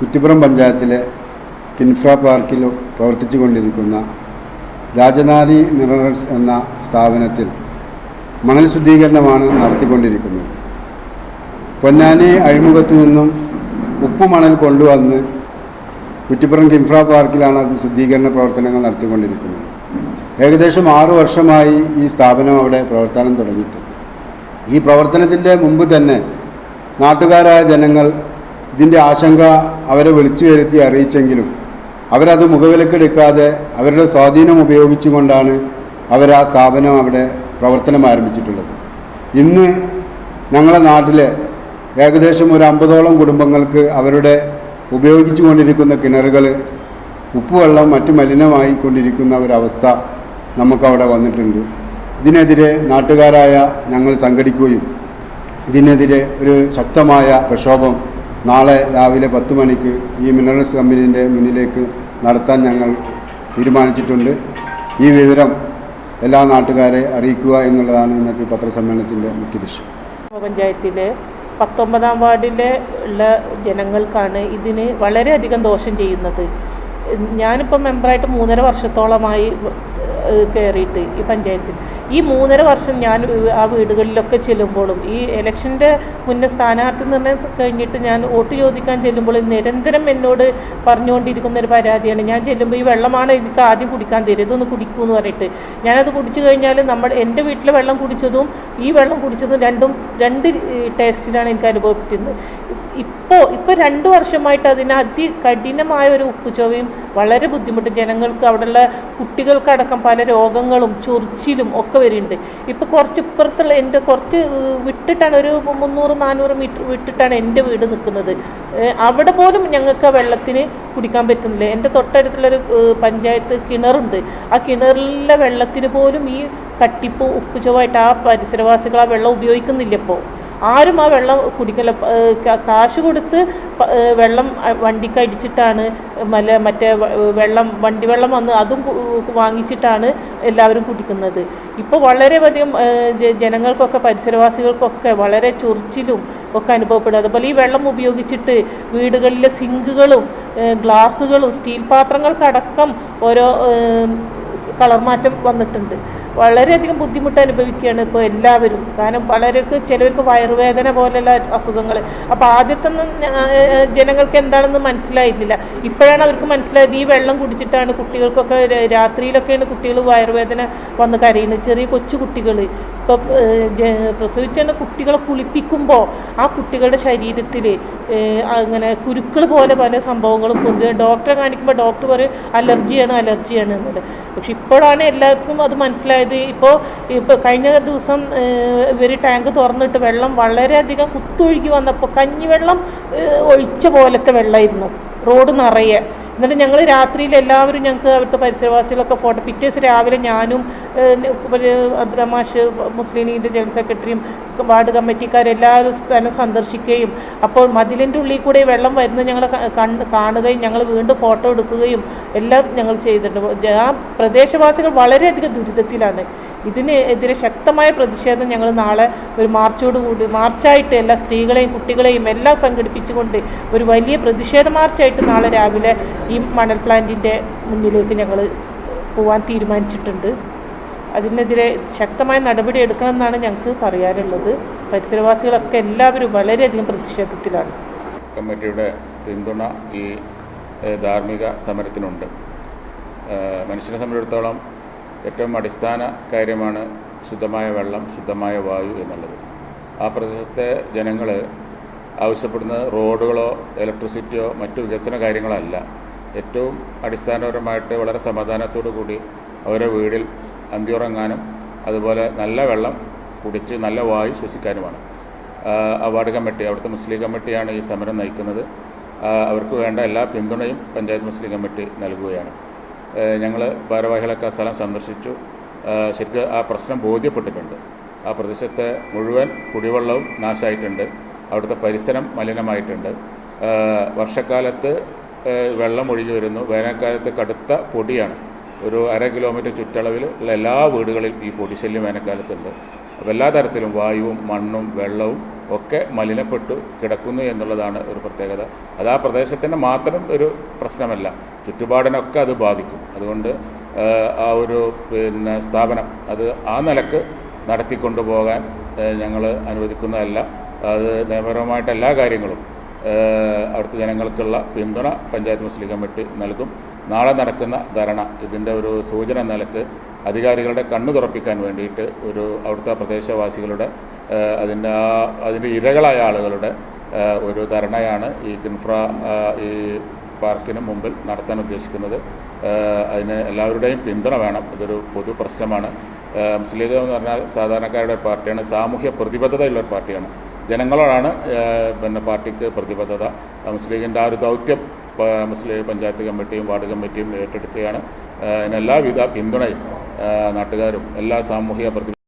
കുറ്റിപ്പുറം പഞ്ചായത്തിലെ കിൻഫ്ര പാർക്കിൽ പ്രവർത്തിച്ചു കൊണ്ടിരിക്കുന്ന രാജനാരി മിനറൽസ് എന്ന സ്ഥാപനത്തിൽ മണൽ ശുദ്ധീകരണമാണ് നടത്തിക്കൊണ്ടിരിക്കുന്നത്. പൊന്നാനി അഴിമുഖത്തു നിന്നും ഉപ്പുമണൽ കൊണ്ടുവന്ന് കുറ്റിപ്പുറം കിൻഫ്ര പാർക്കിലാണ് അത് ശുദ്ധീകരണ പ്രവർത്തനങ്ങൾ നടത്തിക്കൊണ്ടിരിക്കുന്നത്. ഏകദേശം ആറു വർഷമായി ഈ സ്ഥാപനം അവിടെ പ്രവർത്തനം തുടങ്ങിയിട്ടുണ്ട്. ഈ പ്രവർത്തനത്തിന്റെ മുമ്പ് തന്നെ നാട്ടുകാരായ ജനങ്ങൾ ഇതിന്റെ ആശങ്ക അവരെ വിളിച്ചു വരുത്തി അറിയിച്ചെങ്കിലും അവരത് മുഖവിലക്കെടുക്കാതെ അവരുടെ സ്വാധീനം ഉപയോഗിച്ചുകൊണ്ടാണ് അവർ ആ സ്ഥാപനം അവിടെ പ്രവർത്തനം ആരംഭിച്ചിട്ടുള്ളത്. ഇന്ന് ഞങ്ങളുടെ നാട്ടിലെ ഏകദേശം ഒരു അമ്പതോളം കുടുംബങ്ങൾക്ക് അവരുടെ ഉപയോഗിച്ചു കൊണ്ടിരിക്കുന്ന കിണറുകൾ ഉപ്പുവെള്ളം മറ്റു മലിനമായി കൊണ്ടിരിക്കുന്ന ഒരവസ്ഥ നമുക്കവിടെ വന്നിട്ടുണ്ട്. ഇതിനെതിരെ നാട്ടുകാരായ ഞങ്ങൾ സംഘടിക്കുകയും ഇതിനെതിരെ ഒരു ശക്തമായ പ്രക്ഷോഭം നാളെ രാവിലെ പത്ത് മണിക്ക് ഈ മിനറൽസ് കമ്പനീന്റെ മുന്നിലേക്ക് നടത്താൻ ഞങ്ങൾ തീരുമാനിച്ചിട്ടുണ്ട്. ഈ വിവരം എല്ലാ നാട്ടുകാരെ അറിയിക്കുക എന്നുള്ളതാണ് ഇന്നത്തെ പത്രസമ്മേളനത്തിന്റെ മുഖ്യ ലക്ഷ്യം. പഞ്ചായത്തിലെ പത്തൊമ്പതാം വാർഡിലെ ഉള്ള ജനങ്ങൾക്കാണ് ഇതിന് വളരെയധികം ദോഷം ചെയ്യുന്നത്. ഞാനിപ്പോൾ മെമ്പറായിട്ട് മൂന്നര വർഷത്തോളമായി കയറിയിട്ട് ഈ പഞ്ചായത്തിൽ. ഈ മൂന്നര വർഷം ഞാൻ ആ വീടുകളിലൊക്കെ ചെല്ലുമ്പോഴും ഈ ഇലക്ഷന്റെ മുന്നേ സ്ഥാനാർത്ഥി നിർണയം കഴിഞ്ഞിട്ട് ഞാൻ വോട്ട് ചോദിക്കാൻ ചെല്ലുമ്പോൾ നിരന്തരം എന്നോട് പറഞ്ഞുകൊണ്ടിരിക്കുന്ന ഒരു പരാതിയാണ്. ഞാൻ ചെല്ലുമ്പോൾ ഈ വെള്ളമാണ് എനിക്ക് ആദ്യം കുടിക്കാൻ തരും ഇതൊന്ന് കുടിക്കൂ എന്ന് പറഞ്ഞിട്ട്. ഞാനത് കുടിച്ചു കഴിഞ്ഞാൽ നമ്മൾ എന്റെ വീട്ടിലെ വെള്ളം കുടിച്ചതും ഈ വെള്ളം കുടിച്ചതും രണ്ടും രണ്ട് ടേസ്റ്റിലാണ് എനിക്ക് അനുഭവപ്പെടുന്നത് ഇപ്പോൾ ഇപ്പോൾ രണ്ട് വർഷമായിട്ട് അതിന് കഠിനമായ ഒരു ഉപ്പുചൊവയും വളരെ ബുദ്ധിമുട്ട്. ജനങ്ങൾക്ക് അവിടെയുള്ള കുട്ടികൾക്കടക്കം പല രോഗങ്ങളും ചൊറിച്ചിലും ഒക്കെ വരുന്നുണ്ട് ഇപ്പോൾ കുറച്ച് ഇപ്പുറത്തുള്ള എന്റെ കുറച്ച് വിട്ടിട്ടാണ് ഒരു മുന്നൂറ് നാനൂറ് മീറ്റർ വിട്ടിട്ടാണ് എന്റെ വീട് നിൽക്കുന്നത്. അവിടെ പോലും ഞങ്ങൾക്ക് വെള്ളത്തിന് കുടിക്കാൻ പറ്റുന്നില്ല. എന്റെ തൊട്ടടുത്തുള്ളൊരു പഞ്ചായത്ത് കിണറുണ്ട്. ആ കിണറിലെ വെള്ളത്തിന് പോലും ഈ കട്ടിപ്പ് ഉപ്പ് ആ പരിസരവാസികൾ ആ വെള്ളം ഉപയോഗിക്കുന്നില്ല ഇപ്പോൾ ആരും ആ വെള്ളം കുടിക്കല കാശ് കൊടുത്ത് വെള്ളം വണ്ടിക്ക് അടിച്ചിട്ടാണ് മല മറ്റേ വെള്ളം വണ്ടി വെള്ളം വന്ന് അതും വാങ്ങിച്ചിട്ടാണ് എല്ലാവരും കുടിക്കുന്നത്. ഇപ്പോൾ വളരെയധികം ജനങ്ങൾക്കൊക്കെ പരിസരവാസികൾക്കൊക്കെ വളരെ ചൊറിച്ചിലും ഒക്കെ അനുഭവപ്പെടും. അതുപോലെ ഈ വെള്ളം ഉപയോഗിച്ചിട്ട് വീടുകളിലെ സിങ്കുകളും ഗ്ലാസ്സുകളും സ്റ്റീൽ പാത്രങ്ങൾക്കടക്കം ഓരോ കളർ മാറ്റം വന്നിട്ടുണ്ട്. വളരെയധികം ബുദ്ധിമുട്ട് അനുഭവിക്കുകയാണ് ഇപ്പോൾ എല്ലാവരും. കാരണം പലർക്ക് ചിലർക്ക് വയറുവേദന പോലെയുള്ള അസുഖങ്ങൾ. അപ്പോൾ ആദ്യത്തൊന്നും ജനങ്ങൾക്ക് എന്താണെന്ന് മനസ്സിലായിരുന്നില്ല. ഇപ്പോഴാണ് അവർക്ക് മനസ്സിലായത് ഈ വെള്ളം കുടിച്ചിട്ടാണ് കുട്ടികൾക്കൊക്കെ രാത്രിയിലൊക്കെയാണ് കുട്ടികൾ വയറുവേദന വന്ന് കരയുന്നത്. ചെറിയ കൊച്ചു കുട്ടികൾ. ഇപ്പോൾ പ്രസവിച്ച കുട്ടികളെ കുളിപ്പിക്കുമ്പോൾ ആ കുട്ടികളുടെ ശരീരത്തിൽ അങ്ങനെ കുരുക്കൾ പോലെ പല സംഭവങ്ങളും പൊതുവെ ഡോക്ടറെ കാണിക്കുമ്പോൾ ഡോക്ടർ പറയും അലർജിയാണ് അലർജിയാണ് എന്നുള്ളത്. പക്ഷെ ഇപ്പോഴാണ് എല്ലാവർക്കും അത് മനസ്സിലായത്. ഇപ്പോൾ ഇപ്പോൾ കഴിഞ്ഞ ദിവസം ഇവർ ടാങ്ക് തുറന്നിട്ട് വെള്ളം വളരെയധികം കുത്തൊഴുകി വന്നപ്പോൾ കഞ്ഞിവെള്ളം ഒഴിച്ച പോലത്തെ വെള്ളമായിരുന്നു റോഡ് നിറയെ. എന്നിട്ട് ഞങ്ങൾ രാത്രിയിൽ എല്ലാവരും ഞങ്ങൾക്ക് അവിടുത്തെ പരിസരവാസികളൊക്കെ ഫോട്ടോ പിറ്റേ ദിവസം രാവിലെ ഞാനും അബ്ദുറമാഷ് മുസ്ലിം ലീഗിന്റെ ജനറൽ സെക്രട്ടറിയും വാർഡ് കമ്മിറ്റിക്കാരെല്ലാവരും സ്ഥലം സന്ദർശിക്കുകയും അപ്പോൾ മതിലിന്റെ ഉള്ളിൽ കൂടെ വെള്ളം വരുന്നത് ഞങ്ങൾ കാണുകയും ഞങ്ങൾ വീണ്ടും ഫോട്ടോ എടുക്കുകയും എല്ലാം ഞങ്ങൾ ചെയ്തിട്ടുണ്ട്. ആ പ്രദേശവാസികൾ വളരെയധികം ദുരിതത്തിലാണ്. ഇതിന് എതിരെ ശക്തമായ പ്രതിഷേധം ഞങ്ങൾ നാളെ ഒരു മാർച്ചോടുകൂടി മാർച്ചായിട്ട് എല്ലാ സ്ത്രീകളെയും കുട്ടികളെയും എല്ലാം സംഘടിപ്പിച്ചുകൊണ്ട് ഒരു വലിയ പ്രതിഷേധ മാർച്ചായിട്ട് നാളെ രാവിലെ ഈ മണൽ പ്ലാന്റിന്റെ മുന്നിലേക്ക് ഞങ്ങൾ പോകാൻ തീരുമാനിച്ചിട്ടുണ്ട്. അതിനെതിരെ ശക്തമായ നടപടി എടുക്കണമെന്നാണ് ഞങ്ങൾക്ക് പറയാനുള്ളത്. പരിസരവാസികളൊക്കെ എല്ലാവരും വളരെയധികം പ്രതിഷേധത്തിലാണ്. കമ്മിറ്റിയുടെ പിന്തുണ ഈ ധാർമ്മിക സമരത്തിനുണ്ട്. മനുഷ്യനെ സംബന്ധിച്ചിടത്തോളം ഏറ്റവും അടിസ്ഥാന കാര്യമാണ് ശുദ്ധമായ വെള്ളം ശുദ്ധമായ വായു എന്നുള്ളത്. ആ പ്രദേശത്തെ ജനങ്ങൾ ആവശ്യപ്പെടുന്നത് റോഡുകളോ ഇലക്ട്രിസിറ്റിയോ മറ്റു വികസന കാര്യങ്ങളല്ല. ഏറ്റവും അടിസ്ഥാനപരമായിട്ട് വളരെ സമാധാനത്തോടു കൂടി അവരെ വീടിൽ അന്തിയുറങ്ങാനും അതുപോലെ നല്ല വെള്ളം കുടിച്ച് നല്ല വായു ശ്വസിക്കാനുമാണ്. അവാർഡ് കമ്മിറ്റി അവിടുത്തെ മുസ്ലിം കമ്മിറ്റിയാണ് ഈ സമരം നയിക്കുന്നത്. അവർക്ക് വേണ്ട എല്ലാ പിന്തുണയും പഞ്ചായത്ത് മുസ്ലിം കമ്മിറ്റി നൽകുകയാണ്. ഞങ്ങൾ ഭാരവാഹികളൊക്കെ ആ സ്ഥലം സന്ദർശിച്ചു. ശരിക്കും ആ പ്രശ്നം ബോധ്യപ്പെട്ടിട്ടുണ്ട്. ആ പ്രദേശത്തെ മുഴുവൻ കുടിവെള്ളവും നാശമായിട്ടുണ്ട് അവിടുത്തെ പരിസരം മലിനമായിട്ടുണ്ട്. വർഷക്കാലത്ത് വെള്ളം ഒഴുകി വരുന്നു. വേനൽക്കാലത്ത് കടുത്ത പൊടിയാണ്. ഒരു അര കിലോമീറ്റർ ചുറ്റളവിൽ ഉള്ള എല്ലാ വീടുകളിലും ഈ പൊടിശല്യം വേനൽക്കാലത്തുണ്ട്. അപ്പോൾ എല്ലാ തരത്തിലും വായുവും മണ്ണും വെള്ളവും ഒക്കെ മലിനപ്പെട്ടു കിടക്കുന്നു എന്നുള്ളതാണ് ഒരു പ്രത്യേകത. അത് ആ പ്രദേശത്തിന്റെ മാത്രം ഒരു പ്രശ്നമല്ല. ചുറ്റുപാടിനൊക്കെ അത് ബാധിക്കും. അതുകൊണ്ട് ആ ഒരു പിന്നെ സ്ഥാപനം അത് ആ നിലയ്ക്ക് നടത്തിക്കൊണ്ടു പോകാൻ ഞങ്ങൾ അനുവദിക്കുന്നതല്ല. അത് നിയമപരമായിട്ട് എല്ലാ കാര്യങ്ങളും അവിടുത്തെ ജനങ്ങൾക്കുള്ള പിന്തുണ പഞ്ചായത്ത് മുസ്ലിം കമ്മിറ്റി നൽകും. നാളെ നടക്കുന്ന ധരണ ഇതിന്റെ ഒരു സൂചന നിലയ്ക്ക് അധികാരികളുടെ കണ്ണു തുറപ്പിക്കാൻ വേണ്ടിയിട്ട് ഒരു അവിടുത്തെ പ്രദേശവാസികളുടെ അതിന്റെ ആ അതിന്റെ ഇരകളായ ആളുകളുടെ ഒരു ധരണയാണ് ഈ കിൻഫ്ര ഈ പാർക്കിന് മുമ്പിൽ നടത്താൻ ഉദ്ദേശിക്കുന്നത്. അതിന് എല്ലാവരുടെയും പിന്തുണ വേണം. ഇതൊരു പൊതു പ്രശ്നമാണ്. മുസ്ലിം ലീഗ് എന്ന് പറഞ്ഞാൽ സാധാരണക്കാരുടെ പാർട്ടിയാണ്. സാമൂഹ്യ പ്രതിബദ്ധതയുള്ള പാർട്ടിയാണ്. ജനങ്ങളോടാണ് പിന്നെ പാർട്ടിക്ക് പ്രതിബദ്ധത. മുസ്ലിം ലീഗിന്റെ ആ ഒരു ദൗത്യം മുസ്ലിം പഞ്ചായത്ത് കമ്മിറ്റിയും വാർഡ് കമ്മിറ്റിയും ഏറ്റെടുക്കുകയാണ്. അതിനെല്ലാവിധ പിന്തുണയും നാട്ടുകാരും എല്ലാ സാമൂഹിക പ്രതി